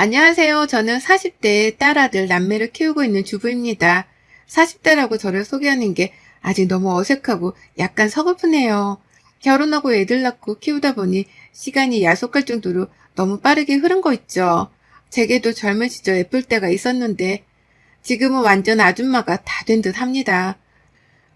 안녕하세요. 저는 40대의 딸아들 남매를 키우고 있는 주부입니다. 40대라고 저를 소개하는 게 아직 너무 어색하고 약간 서글프네요. 결혼하고 애들 낳고 키우다 보니 시간이 야속할 정도로 너무 빠르게 흐른 거 있죠. 제게도 젊은 시절 예쁠 때가 있었는데 지금은 완전 아줌마가 다 된 듯 합니다.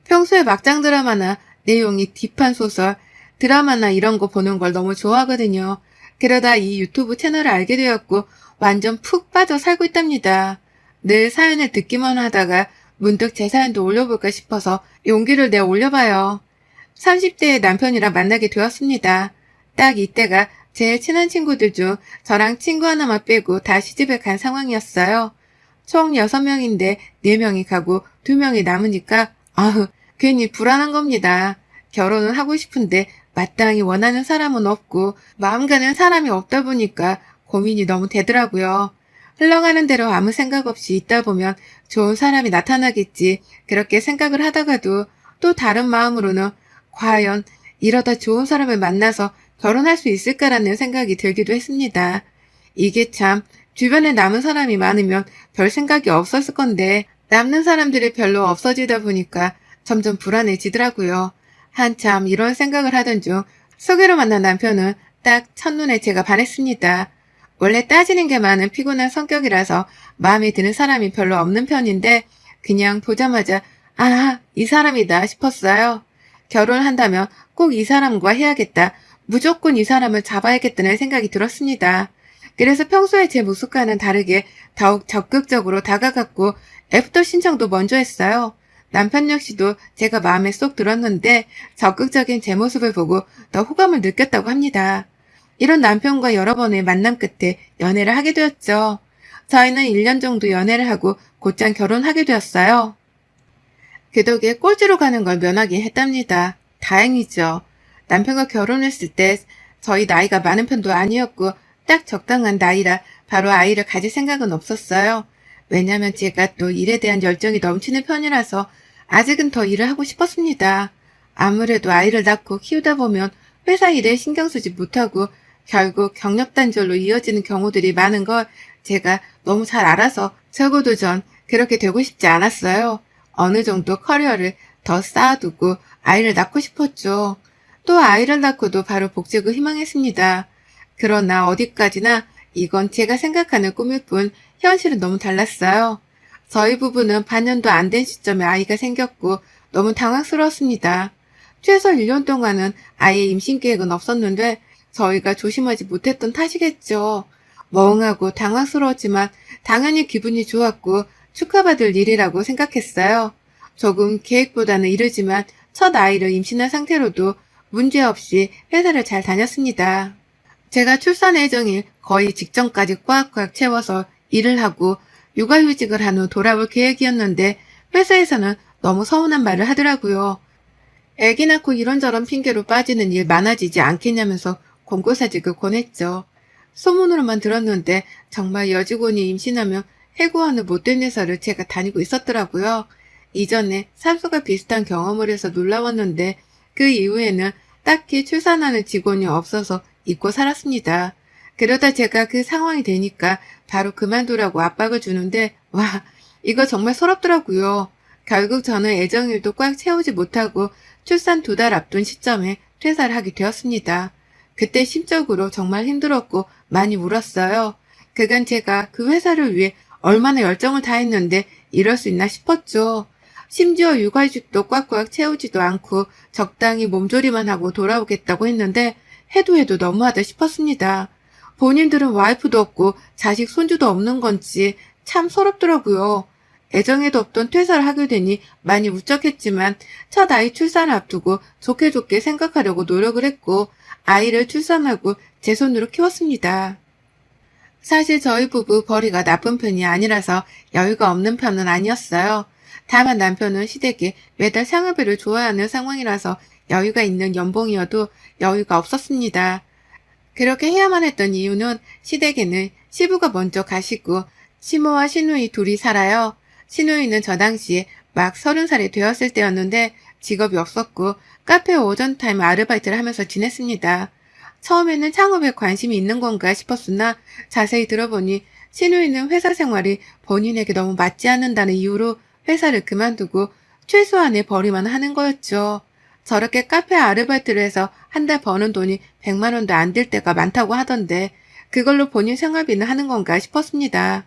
평소에 막장 드라마나 내용이 딥한 소설, 드라마나 이런 거 보는 걸 너무 좋아하거든요. 그러다 이 유튜브 채널을 알게 되었고 완전 푹 빠져 살고 있답니다. 늘 사연을 듣기만 하다가 문득 제 사연도 올려볼까 싶어서 용기를 내 올려봐요. 30대의 남편이랑 만나게 되었습니다. 딱 이때가 제일 친한 친구들 중 저랑 친구 하나만 빼고 다 시집을 간 상황이었어요. 총 6명인데 4명이 가고 2명이 남으니까 아우 괜히 불안한 겁니다. 결혼은 하고 싶은데 마땅히 원하는 사람은 없고 마음 가는 사람이 없다 보니까 고민이 너무 되더라고요. 흘러가는 대로 아무 생각 없이 있다 보면 좋은 사람이 나타나겠지 그렇게 생각을 하다가도 또 다른 마음으로는 과연 이러다 좋은 사람을 만나서 결혼할 수 있을까라는 생각이 들기도 했습니다. 이게 참 주변에 남은 사람이 많으면 별 생각이 없었을 건데 남는 사람들이 별로 없어지다 보니까 점점 불안해지더라고요. 한참 이런 생각을 하던 중 소개로 만난 남편은 딱 첫눈에 제가 반했습니다. 원래 따지는 게 많은 피곤한 성격이라서 마음에 드는 사람이 별로 없는 편인데 그냥 보자마자 아, 이 사람이다 싶었어요. 결혼한다면 꼭 이 사람과 해야겠다. 무조건 이 사람을 잡아야겠다는 생각이 들었습니다. 그래서 평소에 제 모습과는 다르게 더욱 적극적으로 다가갔고 애프터 신청도 먼저 했어요. 남편 역시도 제가 마음에 쏙 들었는데 적극적인 제 모습을 보고 더 호감을 느꼈다고 합니다. 이런 남편과 여러 번의 만남 끝에 연애를 하게 되었죠. 저희는 1년 정도 연애를 하고 곧장 결혼하게 되었어요. 그 덕에 꼴찌로 가는 걸 면하긴 했답니다. 다행이죠. 남편과 결혼했을 때 저희 나이가 많은 편도 아니었고 딱 적당한 나이라 바로 아이를 가질 생각은 없었어요. 왜냐면 제가 또 일에 대한 열정이 넘치는 편이라서 아직은 더 일을 하고 싶었습니다. 아무래도 아이를 낳고 키우다 보면 회사 일에 신경 쓰지 못하고 결국 경력 단절로 이어지는 경우들이 많은 걸 제가 너무 잘 알아서 적어도 전 그렇게 되고 싶지 않았어요. 어느 정도 커리어를 더 쌓아두고 아이를 낳고 싶었죠. 또 아이를 낳고도 바로 복직을 희망했습니다. 그러나 어디까지나 이건 제가 생각하는 꿈일 뿐 현실은 너무 달랐어요. 저희 부부는 반년도 안 된 시점에 아이가 생겼고 너무 당황스러웠습니다. 최소 1년 동안은 아이의 임신 계획은 없었는데 저희가 조심하지 못했던 탓이겠죠. 멍하고 당황스러웠지만 당연히 기분이 좋았고 축하받을 일이라고 생각했어요. 조금 계획보다는 이르지만 첫 아이를 임신한 상태로도 문제없이 회사를 잘 다녔습니다. 제가 출산 예정일 거의 직전까지 꽉꽉 채워서 일을 하고 육아휴직을 한 후 돌아올 계획이었는데 회사에서는 너무 서운한 말을 하더라고요. 애기 낳고 이런저런 핑계로 빠지는 일 많아지지 않겠냐면서 권고사직을 권했죠. 소문으로만 들었는데 정말 여직원이 임신하면 해고하는 못된 회사를 제가 다니고 있었더라고요. 이전에 산소가 비슷한 경험을 해서 놀라웠는데 그 이후에는 딱히 출산하는 직원이 없어서 잊고 살았습니다. 그러다 제가 그 상황이 되니까 바로 그만두라고 압박을 주는데 와 이거 정말 서럽더라고요. 결국 저는 애정일도 꽉 채우지 못하고 출산 두 달 앞둔 시점에 퇴사를 하게 되었습니다. 그때 심적으로 정말 힘들었고 많이 울었어요. 그간 제가 그 회사를 위해 얼마나 열정을 다했는데 이럴 수 있나 싶었죠. 심지어 육아휴직도 꽉꽉 채우지도 않고 적당히 몸조리만 하고 돌아오겠다고 했는데 해도 해도 너무하다 싶었습니다. 본인들은 와이프도 없고 자식 손주도 없는 건지 참 서럽더라고요. 애정에도 없던 퇴사를 하게 되니 많이 우쩍했지만 첫 아이 출산을 앞두고 좋게 좋게 생각하려고 노력을 했고 아이를 출산하고 제 손으로 키웠습니다. 사실 저희 부부 벌이가 나쁜 편이 아니라서 여유가 없는 편은 아니었어요. 다만 남편은 시댁에 매달 생활비를 좋아하는 상황이라서 여유가 있는 연봉이어도 여유가 없었습니다. 그렇게 해야만 했던 이유는 시댁에는 시부가 먼저 가시고 시모와 시누이 둘이 살아요. 시누이는 저 당시에 막 서른 살이 되었을 때였는데 직업이 없었고 카페 오전 타임 아르바이트를 하면서 지냈습니다. 처음에는 창업에 관심이 있는 건가 싶었으나 자세히 들어보니 신우이는 회사 생활이 본인에게 너무 맞지 않는다는 이유로 회사를 그만두고 최소한의 벌이만 하는 거였죠. 저렇게 카페 아르바이트를 해서 한 달 버는 돈이 100만 원도 안 될 때가 많다고 하던데 그걸로 본인 생활비는 하는 건가 싶었습니다.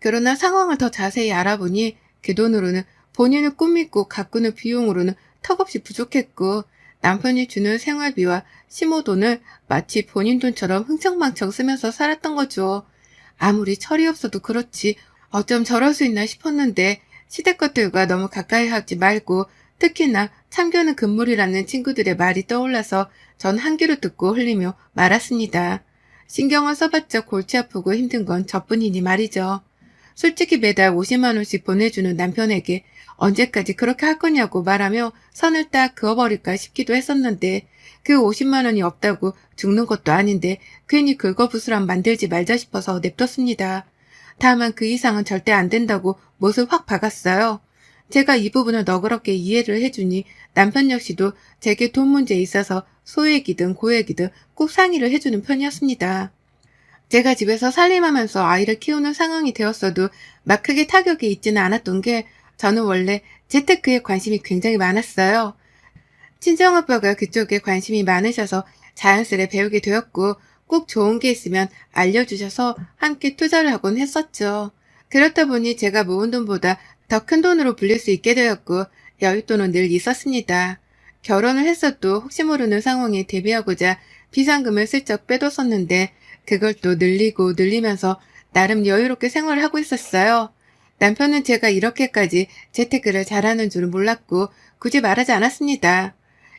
그러나 상황을 더 자세히 알아보니 그 돈으로는 본인을 꾸미고 가꾸는 비용으로는 턱없이 부족했고 남편이 주는 생활비와 심호 돈을 마치 본인 돈처럼 흥청망청 쓰면서 살았던 거죠. 아무리 철이 없어도 그렇지 어쩜 저럴 수 있나 싶었는데 시댁 것들과 너무 가까이 하지 말고 특히나 참견은 금물이라는 친구들의 말이 떠올라서 전 한 귀로 듣고 흘리며 말았습니다. 신경을 써봤자 골치 아프고 힘든 건 저뿐이니 말이죠. 솔직히 매달 50만 원씩 보내주는 남편에게 언제까지 그렇게 할 거냐고 말하며 선을 딱 그어버릴까 싶기도 했었는데 그 50만 원이 없다고 죽는 것도 아닌데 괜히 긁어부스럼 만들지 말자 싶어서 냅뒀습니다. 다만 그 이상은 절대 안 된다고 못을 확 박았어요. 제가 이 부분을 너그럽게 이해를 해주니 남편 역시도 제게 돈 문제에 있어서 소액이든 고액이든 꼭 상의를 해주는 편이었습니다. 제가 집에서 살림하면서 아이를 키우는 상황이 되었어도 막 크게 타격이 있지는 않았던 게 저는 원래 재테크에 관심이 굉장히 많았어요. 친정아빠가 그쪽에 관심이 많으셔서 자연스레 배우게 되었고 꼭 좋은 게 있으면 알려주셔서 함께 투자를 하곤 했었죠. 그렇다 보니 제가 모은 돈보다 더 큰 돈으로 불릴 수 있게 되었고 여윳돈은 늘 있었습니다. 결혼을 했어도 혹시 모르는 상황에 대비하고자 비상금을 슬쩍 빼뒀었는데 그걸 또 늘리고 늘리면서 나름 여유롭게 생활을 하고 있었어요. 남편은 제가 이렇게까지 재테크를 잘하는 줄은 몰랐고 굳이 말하지 않았습니다.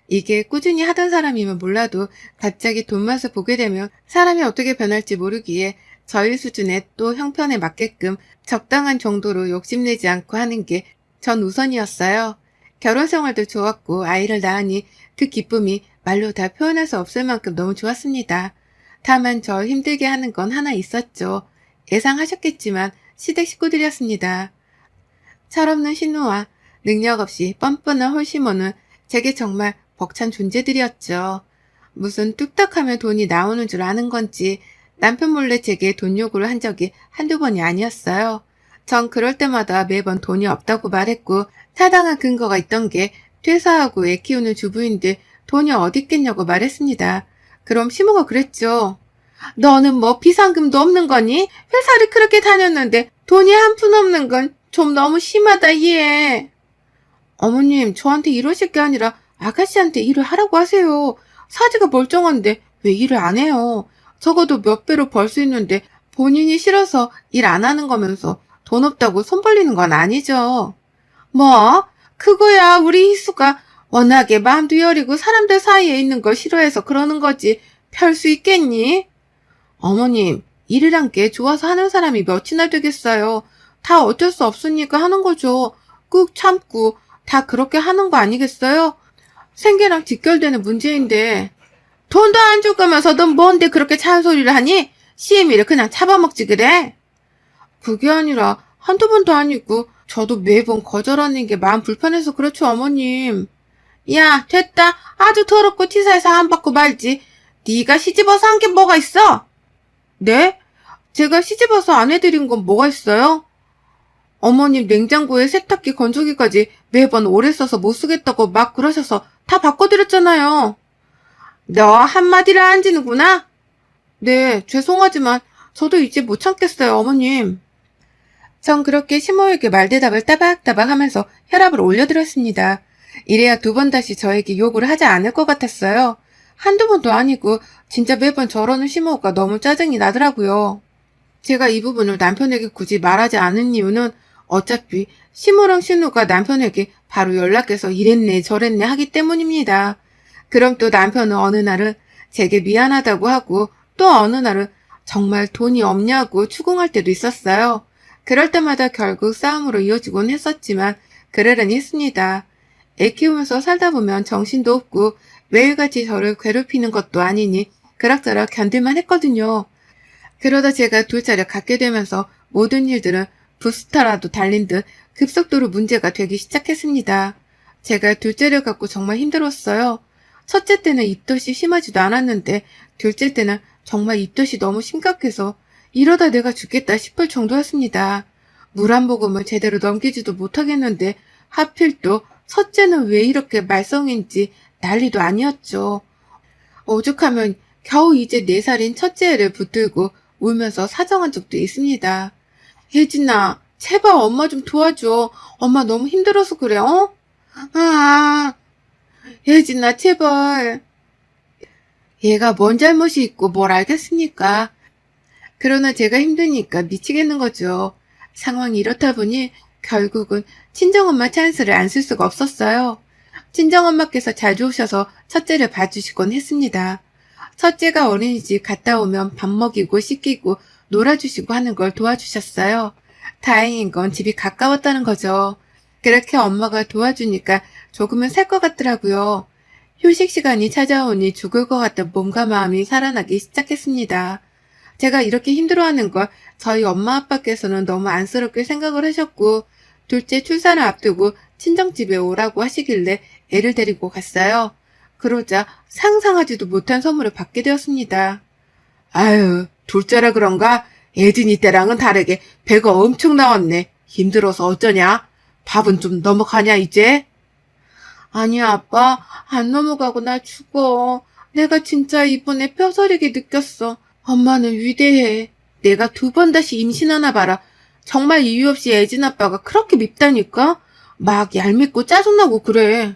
이게 꾸준히 하던 사람이면 몰라도 갑자기 돈 맛을 보게 되면 사람이 어떻게 변할지 모르기에 저희 수준의 또 형편에 맞게끔 적당한 정도로 욕심내지 않고 하는 게 전 우선이었어요. 결혼 생활도 좋았고 아이를 낳으니 그 기쁨이 말로 다 표현할 수 없을 만큼 너무 좋았습니다. 다만 저 힘들게 하는 건 하나 있었죠. 예상하셨겠지만 시댁 식구들이었습니다. 철없는 신우와 능력 없이 뻔뻔한 홀시모는 제게 정말 벅찬 존재들이었죠. 무슨 뚝딱하면 돈이 나오는 줄 아는 건지 남편 몰래 제게 돈 요구를 한 적이 한두 번이 아니었어요. 전 그럴 때마다 매번 돈이 없다고 말했고 타당한 근거가 있던 게 퇴사하고 애 키우는 주부인데 돈이 어디 있겠냐고 말했습니다. 그럼 시모가 그랬죠. 너는 뭐 비상금도 없는 거니? 회사를 그렇게 다녔는데 돈이 한 푼 없는 건 좀 너무 심하다 얘. 어머님 저한테 이러실 게 아니라 아가씨한테 일을 하라고 하세요. 사지가 멀쩡한데 왜 일을 안 해요? 적어도 몇 배로 벌 수 있는데 본인이 싫어서 일 안 하는 거면서 돈 없다고 손 벌리는 건 아니죠. 뭐? 그거야 우리 희수가 워낙에 마음도 여리고 사람들 사이에 있는 걸 싫어해서 그러는 거지. 펼 수 있겠니? 어머님, 일이란 게 좋아서 하는 사람이 몇이나 되겠어요. 다 어쩔 수 없으니까 하는 거죠. 꾹 참고 다 그렇게 하는 거 아니겠어요? 생계랑 직결되는 문제인데 돈도 안 줄 거면서 넌 뭔데 그렇게 찬소리를 하니? CM이를 그냥 잡아먹지 그래? 그게 아니라 한두 번도 아니고 저도 매번 거절하는 게 마음 불편해서 그렇죠 어머님. 야 됐다 아주 더럽고 치사해서 안 받고 말지. 네가 시집어서 한 게 뭐가 있어? 네? 제가 시집어서 안 해드린 건 뭐가 있어요? 어머님 냉장고에 세탁기 건조기까지 매번 오래 써서 못 쓰겠다고 막 그러셔서 다 바꿔드렸잖아요. 너 한마디를 안 지는구나? 네, 죄송하지만 저도 이제 못 참겠어요, 어머님. 전 그렇게 시모에게 말대답을 따박따박 하면서 혈압을 올려드렸습니다. 이래야 두 번 다시 저에게 욕을 하지 않을 것 같았어요. 한두 번도 아니고 진짜 매번 저러는 시모가 너무 짜증이 나더라고요. 제가 이 부분을 남편에게 굳이 말하지 않은 이유는 어차피 시모랑 신우가 남편에게 바로 연락해서 이랬네 저랬네 하기 때문입니다. 그럼 또 남편은 어느 날은 제게 미안하다고 하고 또 어느 날은 정말 돈이 없냐고 추궁할 때도 있었어요. 그럴 때마다 결국 싸움으로 이어지곤 했었지만 그러려니 했습니다. 애 키우면서 살다 보면 정신도 없고 매일같이 저를 괴롭히는 것도 아니니 그럭저럭 견딜만 했거든요. 그러다 제가 둘째를 갖게 되면서 모든 일들은 부스터라도 달린 듯 급속도로 문제가 되기 시작했습니다. 제가 둘째를 갖고 정말 힘들었어요. 첫째 때는 입덧이 심하지도 않았는데 둘째 때는 정말 입덧이 너무 심각해서 이러다 내가 죽겠다 싶을 정도였습니다. 물 한 모금을 제대로 넘기지도 못하겠는데 하필 또 첫째는 왜 이렇게 말썽인지 난리도 아니었죠. 오죽하면 겨우 이제 네살인 첫째 애를 붙들고 울면서 사정한 적도 있습니다. 혜진아, 제발 엄마 좀 도와줘. 엄마 너무 힘들어서 그래, 어? 아, 혜진아, 제발. 얘가 뭔 잘못이 있고 뭘 알겠습니까? 그러나 제가 힘드니까 미치겠는 거죠. 상황이 이렇다 보니 결국은 친정엄마 찬스를 안 쓸 수가 없었어요. 친정엄마께서 자주 오셔서 첫째를 봐주시곤 했습니다. 첫째가 어린이집 갔다 오면 밥 먹이고 씻기고 놀아주시고 하는 걸 도와주셨어요. 다행인 건 집이 가까웠다는 거죠. 그렇게 엄마가 도와주니까 조금은 살 것 같더라고요. 휴식 시간이 찾아오니 죽을 것 같던 몸과 마음이 살아나기 시작했습니다. 제가 이렇게 힘들어하는 걸 저희 엄마 아빠께서는 너무 안쓰럽게 생각을 하셨고 둘째 출산을 앞두고 친정집에 오라고 하시길래 애를 데리고 갔어요. 그러자 상상하지도 못한 선물을 받게 되었습니다. 아유, 둘째라 그런가? 예진이 때랑은 다르게 배가 엄청 나왔네. 힘들어서 어쩌냐? 밥은 좀 넘어가냐, 이제? 아니야, 아빠. 안 넘어가고 나 죽어. 내가 진짜 이번에 뼈저리게 느꼈어. 엄마는 위대해. 내가 두 번 다시 임신하나 봐라. 정말 이유 없이 애진 아빠가 그렇게 밉다니까? 막 얄밉고 짜증나고 그래.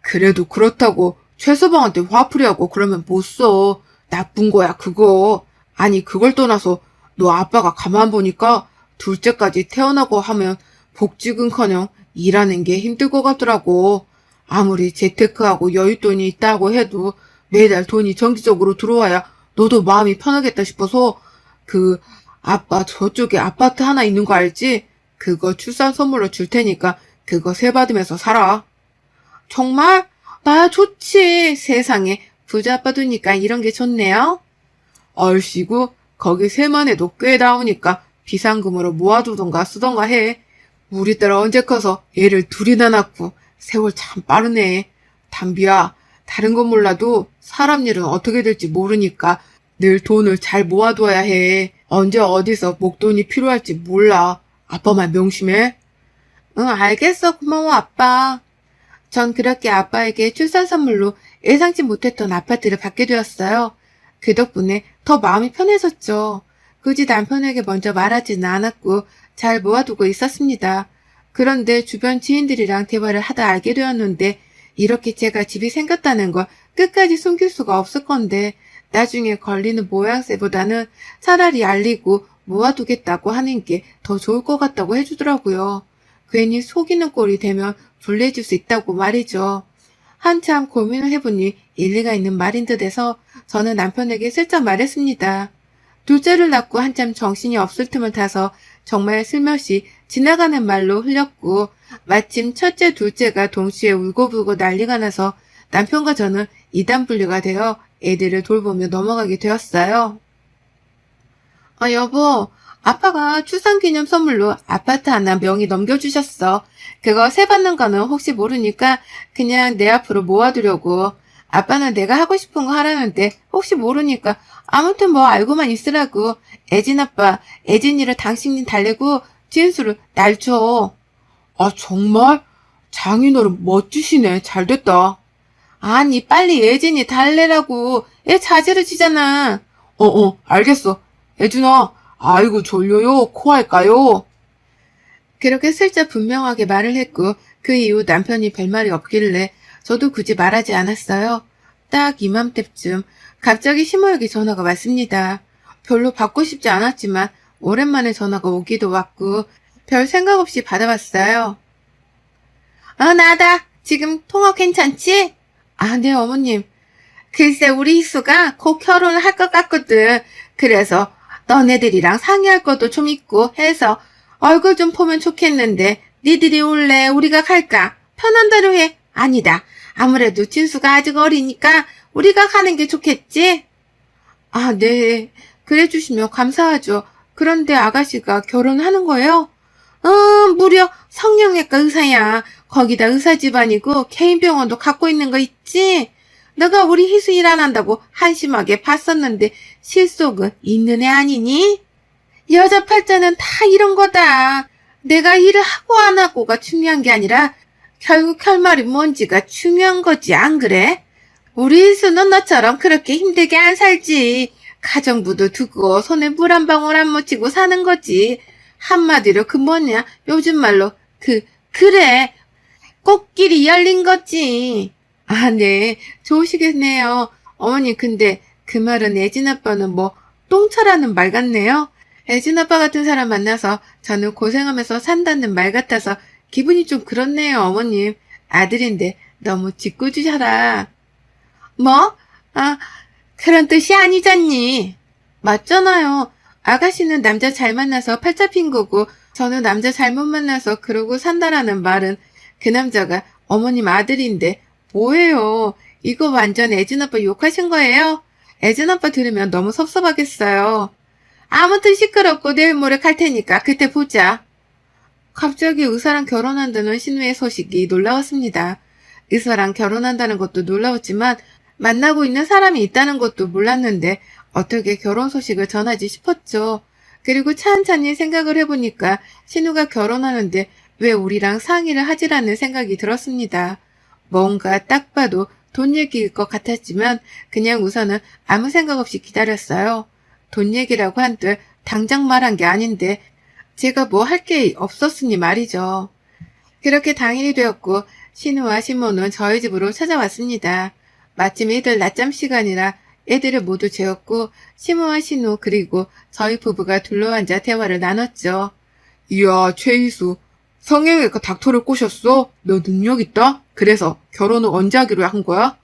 그래도 그렇다고 최서방한테 화풀이하고 그러면 못 써. 나쁜 거야, 그거. 아니, 그걸 떠나서 너 아빠가 가만 보니까 둘째까지 태어나고 하면 복직은커녕 일하는 게 힘들 것 같더라고. 아무리 재테크하고 여윳돈이 있다고 해도 매달 돈이 정기적으로 들어와야 너도 마음이 편하겠다 싶어서 그 아빠 저쪽에 아파트 하나 있는 거 알지? 그거 출산 선물로 줄 테니까 그거 세 받으면서 살아. 정말? 나야 좋지. 세상에 부자 아빠 두니까 이런 게 좋네요. 얼씨구 거기 세만 해도 꽤 나오니까 비상금으로 모아두던가 쓰던가 해. 우리 딸 언제 커서 애를 둘이나 낳고 세월 참 빠르네. 담비야 다른 건 몰라도 사람 일은 어떻게 될지 모르니까 늘 돈을 잘 모아둬야 해. 언제 어디서 목돈이 필요할지 몰라. 아빠만 명심해. 응, 알겠어. 고마워, 아빠. 전 그렇게 아빠에게 출산 선물로 예상치 못했던 아파트를 받게 되었어요. 그 덕분에 더 마음이 편해졌죠. 굳이 남편에게 먼저 말하지는 않았고 잘 모아두고 있었습니다. 그런데 주변 지인들이랑 대화를 하다 알게 되었는데 이렇게 제가 집이 생겼다는 걸 끝까지 숨길 수가 없을 건데 나중에 걸리는 모양새보다는 차라리 알리고 모아두겠다고 하는 게 더 좋을 것 같다고 해주더라고요. 괜히 속이는 꼴이 되면 불리해질 수 있다고 말이죠. 한참 고민을 해보니 일리가 있는 말인 듯해서 저는 남편에게 슬쩍 말했습니다. 둘째를 낳고 한참 정신이 없을 틈을 타서 정말 슬며시 지나가는 말로 흘렸고 마침 첫째 둘째가 동시에 울고불고 난리가 나서 남편과 저는 이단 분류가 되어 애들을 돌보며 넘어가게 되었어요. 아, 여보, 아빠가 출산기념 선물로 아파트 하나 명의 넘겨주셨어. 그거 세 받는 거는 혹시 모르니까 그냥 내 앞으로 모아두려고. 아빠는 내가 하고 싶은 거 하라는데 혹시 모르니까 아무튼 뭐 알고만 있으라고. 애진 아빠, 애진이를 당신이 달래고 진수를 날 줘. 아, 정말? 장인어른 멋지시네. 잘 됐다. 아니, 빨리 애진이 달래라고. 애 자제를 치잖아. 어 어, 알겠어. 애준아, 아이고 졸려요. 코 할까요? 그렇게 슬쩍 분명하게 말을 했고 그 이후 남편이 별말이 없길래 저도 굳이 말하지 않았어요. 딱 이맘때쯤 갑자기 심호혁이 전화가 왔습니다. 별로 받고 싶지 않았지만 오랜만에 전화가 오기도 왔고 별 생각 없이 받아봤어요. 어, 나다. 지금 통화 괜찮지? 아, 네, 어머님. 글쎄, 우리 희수가 곧 결혼을 할 것 같거든. 그래서 너네들이랑 상의할 것도 좀 있고 해서 얼굴 좀 보면 좋겠는데 니들이 올래 우리가 갈까? 편한 대로 해. 아니다. 아무래도 진수가 아직 어리니까 우리가 가는 게 좋겠지? 아, 네. 그래 주시면 감사하죠. 그런데 아가씨가 결혼하는 거예요? 어, 무려 성형외과 의사야. 거기다 의사 집안이고 개인 병원도 갖고 있는 거 있지? 너가 우리 희수 일 안 한다고 한심하게 봤었는데 실속은 있는 애 아니니? 여자 팔자는 다 이런 거다. 내가 일을 하고 안 하고가 중요한 게 아니라 결국 결말이 뭔지가 중요한 거지 안 그래? 우리 희수는 너처럼 그렇게 힘들게 안 살지. 가정부도 두고 손에 물 한 방울 안 묻히고 사는 거지. 한마디로 그 뭐냐 요즘 말로 그 그래 꽃길이 열린 거지. 아, 네. 좋으시겠네요. 어머니, 근데 그 말은 애진 아빠는 뭐, 똥차라는 말 같네요. 애진 아빠 같은 사람 만나서 저는 고생하면서 산다는 말 같아서 기분이 좀 그렇네요, 어머님. 아들인데 너무 짓궂으셔라. 뭐? 아, 그런 뜻이 아니잖니. 맞잖아요. 아가씨는 남자 잘 만나서 팔자 핀 거고, 저는 남자 잘못 만나서 그러고 산다라는 말은 그 남자가 어머님 아들인데 뭐예요? 이거 완전 애진 아빠 욕하신 거예요? 애진 아빠 들으면 너무 섭섭하겠어요. 아무튼 시끄럽고 내일 모레 갈 테니까 그때 보자. 갑자기 의사랑 결혼한다는 신우의 소식이 놀라웠습니다. 의사랑 결혼한다는 것도 놀라웠지만 만나고 있는 사람이 있다는 것도 몰랐는데 어떻게 결혼 소식을 전하지 싶었죠. 그리고 찬찬히 생각을 해보니까 신우가 결혼하는데 왜 우리랑 상의를 하지라는 생각이 들었습니다. 뭔가 딱 봐도 돈 얘기일 것 같았지만 그냥 우선은 아무 생각 없이 기다렸어요. 돈 얘기라고 한들 당장 말한 게 아닌데 제가 뭐 할 게 없었으니 말이죠. 그렇게 당일이 되었고 신우와 신모는 저희 집으로 찾아왔습니다. 마침 애들 낮잠 시간이라 애들을 모두 재웠고 신우와 신우 그리고 저희 부부가 둘러앉아 대화를 나눴죠. 이야, 최희수. 성형외과 닥터를 꼬셨어? 너 능력 있다? 그래서 결혼을 언제 하기로 한 거야?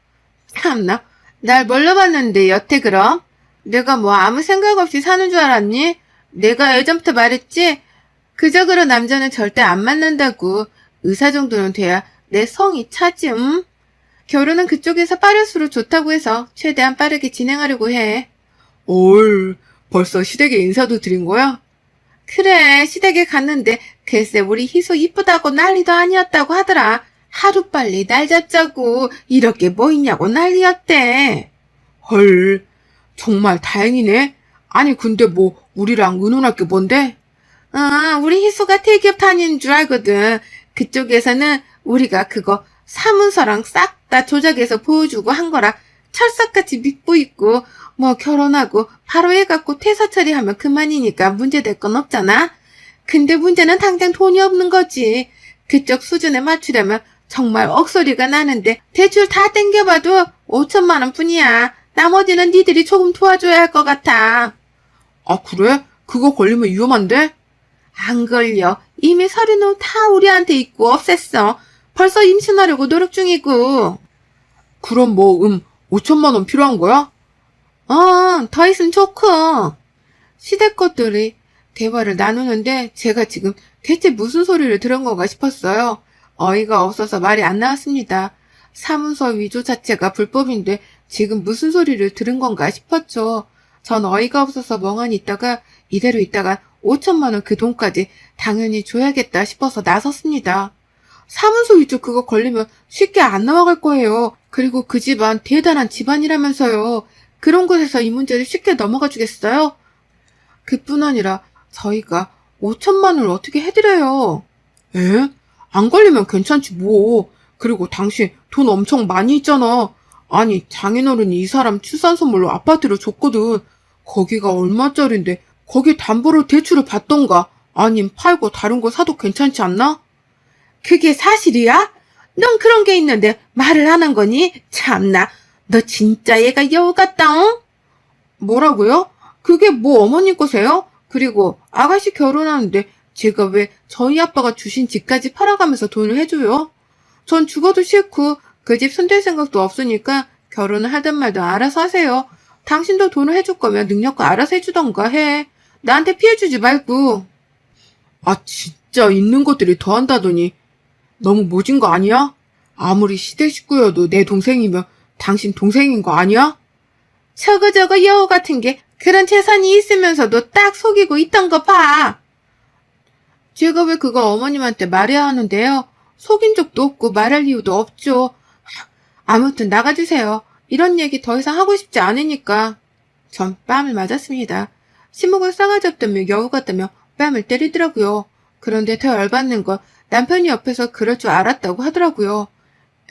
참나. 날 뭘로 봤는데 여태 그럼? 내가 뭐 아무 생각 없이 사는 줄 알았니? 내가 예전부터 말했지? 그저 그런 남자는 절대 안 만난다고. 의사 정도는 돼야 내 성이 차지, 음? 결혼은 그쪽에서 빠를수록 좋다고 해서 최대한 빠르게 진행하려고 해. 올, 벌써 시댁에 인사도 드린 거야? 그래, 시댁에 갔는데 글쎄 우리 희수 이쁘다고 난리도 아니었다고 하더라. 하루빨리 날 잡자고 이렇게 뭐 있냐고 난리였대. 헐, 정말 다행이네. 아니, 근데 뭐, 우리랑 의논할 게 뭔데? 아, 우리 희수가 대기업 다니는 줄 알거든. 그쪽에서는 우리가 그거 사문서랑 싹 다 조작해서 보여주고 한 거라 철석같이 믿고 있고 뭐 결혼하고 바로 애 갖고 퇴사 처리하면 그만이니까 문제될 건 없잖아. 근데 문제는 당장 돈이 없는 거지. 그쪽 수준에 맞추려면 정말 억소리가 나는데 대출 다 땡겨봐도 5천만 원 뿐이야. 나머지는 니들이 조금 도와줘야 할 것 같아. 아, 그래? 그거 걸리면 위험한데? 안 걸려. 이미 서류는 다 우리한테 있고 없앴어. 벌써 임신하려고 노력 중이고. 그럼 뭐, 음, 5천만 원 필요한 거야? 어, 더 있으면 좋고. 시댁 것들이 대화를 나누는데 제가 지금 대체 무슨 소리를 들은 건가 싶었어요. 어이가 없어서 말이 안 나왔습니다. 사문서 위조 자체가 불법인데 지금 무슨 소리를 들은 건가 싶었죠. 전 어이가 없어서 멍하니 있다가 이대로 있다가 5천만 원 그 돈까지 당연히 줘야겠다 싶어서 나섰습니다. 사문서 위조 그거 걸리면 쉽게 안 나와갈 거예요. 그리고 그 집안 대단한 집안이라면서요. 그런 곳에서 이 문제를 쉽게 넘어가 주겠어요? 그뿐 아니라 저희가 5천만 원을 어떻게 해드려요? 에? 안 걸리면 괜찮지, 뭐. 그리고 당신 돈 엄청 많이 있잖아. 아니, 장인어른이 이 사람 출산 선물로 아파트를 줬거든. 거기가 얼마짜린데, 거기 담보로 대출을 받던가, 아님 팔고 다른 거 사도 괜찮지 않나? 그게 사실이야? 넌 그런 게 있는데 말을 안 한 거니? 참나. 너 진짜 얘가 여우 같다, 어? 뭐라고요? 그게 뭐 어머님 거세요? 그리고 아가씨 결혼하는데 제가 왜 저희 아빠가 주신 집까지 팔아가면서 돈을 해줘요? 전 죽어도 싫고 그 집 손댈 생각도 없으니까 결혼을 하든 말든 알아서 하세요. 당신도 돈을 해줄 거면 능력과 알아서 해주던가 해. 나한테 피해주지 말고. 아 진짜 있는 것들이 더한다더니 너무 모진 거 아니야? 아무리 시댁 식구여도 내 동생이면 당신 동생인 거 아니야? 저거 저거 여우 같은 게 그런 재산이 있으면서도 딱 속이고 있던 거 봐. 제가 왜 그걸 어머님한테 말해야 하는데요? 속인 적도 없고 말할 이유도 없죠. 아무튼 나가주세요. 이런 얘기 더 이상 하고 싶지 않으니까. 전 뺨을 맞았습니다. 시목을 싸가지 없다며 여우 같다며 뺨을 때리더라고요. 그런데 더 열받는 건 남편이 옆에서 그럴 줄 알았다고 하더라고요.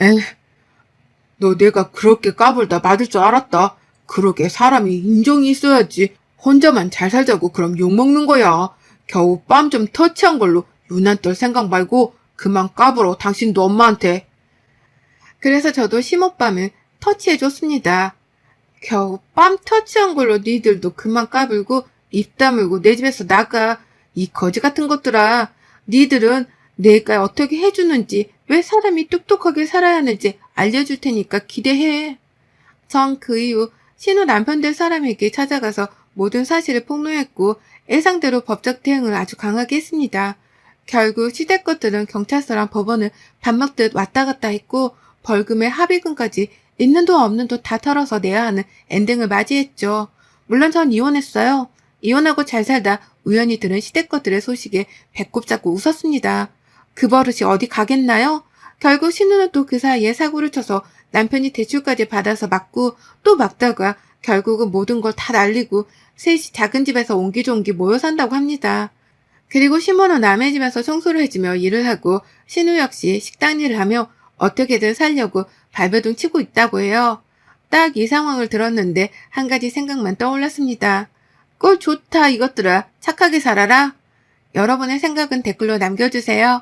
엥, 너 내가 그렇게 까불다 맞을 줄 알았다. 그러게 사람이 인정이 있어야지. 혼자만 잘 살자고 그럼 욕먹는 거야. 겨우 뺨 좀 터치한 걸로 유난 떨 생각 말고 그만 까불어 당신도 엄마한테. 그래서 저도 심호밤을 터치해줬습니다. 겨우 뺨 터치한 걸로 니들도 그만 까불고 입 다물고 내 집에서 나가. 이 거지 같은 것들아. 니들은 내가 어떻게 해주는지 왜 사람이 똑똑하게 살아야 하는지 알려줄 테니까 기대해. 전 그 이후 신우 남편 될 사람에게 찾아가서 모든 사실을 폭로했고 예상대로 법적 대응을 아주 강하게 했습니다. 결국 시댁 것들은 경찰서랑 법원을 밥 먹듯 왔다 갔다 했고 벌금에 합의금까지 있는 돈 없는 돈 다 털어서 내야 하는 엔딩을 맞이했죠. 물론 전 이혼했어요. 이혼하고 잘 살다 우연히 들은 시댁 것들의 소식에 배꼽 잡고 웃었습니다. 그 버릇이 어디 가겠나요? 결국 신우는 또 그 사이에 사고를 쳐서 남편이 대출까지 받아서 막고 또 막다가 결국은 모든 걸 다 날리고 셋이 작은 집에서 옹기종기 모여 산다고 합니다. 그리고 시모는 남의 집에서 청소를 해주며 일을 하고 신우 역시 식당 일을 하며 어떻게든 살려고 발버둥 치고 있다고 해요. 딱 이 상황을 들었는데 한 가지 생각만 떠올랐습니다. 꼴 좋다 이것들아 착하게 살아라. 여러분의 생각은 댓글로 남겨주세요.